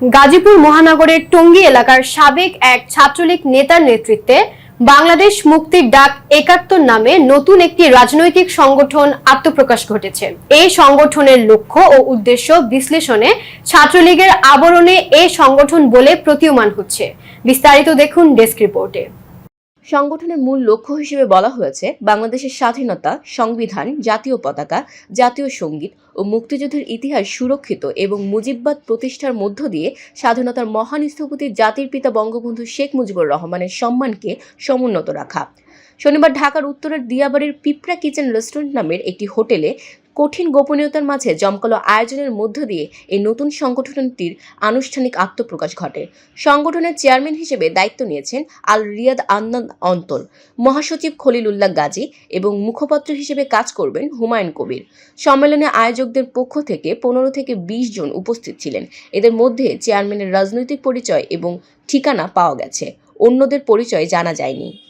গাজীপুর মহানগরের টঙ্গী এলাকার সাবেক এক ছাত্রলীগ নেতার নেতৃত্বে বাংলাদেশ মুক্তির ডাক একাত্তর নামে নতুন একটি রাজনৈতিক সংগঠন আত্মপ্রকাশ ঘটেছে। এই সংগঠনের লক্ষ্য ও উদ্দেশ্য বিশ্লেষণে ছাত্রলীগের আবরণে এই সংগঠন বলে প্রতীয়মান হচ্ছে। বিস্তারিত দেখুন ডেস্ক রিপোর্টে। সংগঠনের মূল লক্ষ্য হিসেবে বলা হয়েছে বাংলাদেশের স্বাধীনতা, সংবিধান, জাতীয় পতাকা, জাতীয় সংগীত ও মুক্তিযুদ্ধের ইতিহাস সুরক্ষিত এবং মুজিববাদ প্রতিষ্ঠার মধ্য দিয়ে স্বাধীনতার মহান স্থপতি জাতির পিতা বঙ্গবন্ধু শেখ মুজিবুর রহমানের সম্মানকে সমুন্নত রাখা। শনিবার ঢাকার উত্তরের দিয়াবাড়ির পিঁপড়া কিচেন রেস্টুরেন্ট নামের একটি হোটেলে কঠিন গোপনীয়তার মাঝে জমকালো আয়োজনের মধ্য দিয়ে এই নতুন সংগঠনটির আনুষ্ঠানিক আত্মপ্রকাশ ঘটে। সংগঠনের চেয়ারম্যান হিসেবে দায়িত্ব নিয়েছেন আল রিয়াদ আন্নান অন্তর, মহাসচিব খলিলুল্লাহ গাজী এবং মুখপাত্র হিসেবে কাজ করবেন হুমায়ুন কবির। সম্মেলনে আয়োজকদের পক্ষ থেকে পনেরো থেকে বিশ জন উপস্থিত ছিলেন। এদের মধ্যে চেয়ারম্যানের রাজনৈতিক পরিচয় এবং ঠিকানা পাওয়া গেছে। অন্যদের পরিচয় জানা যায়নি।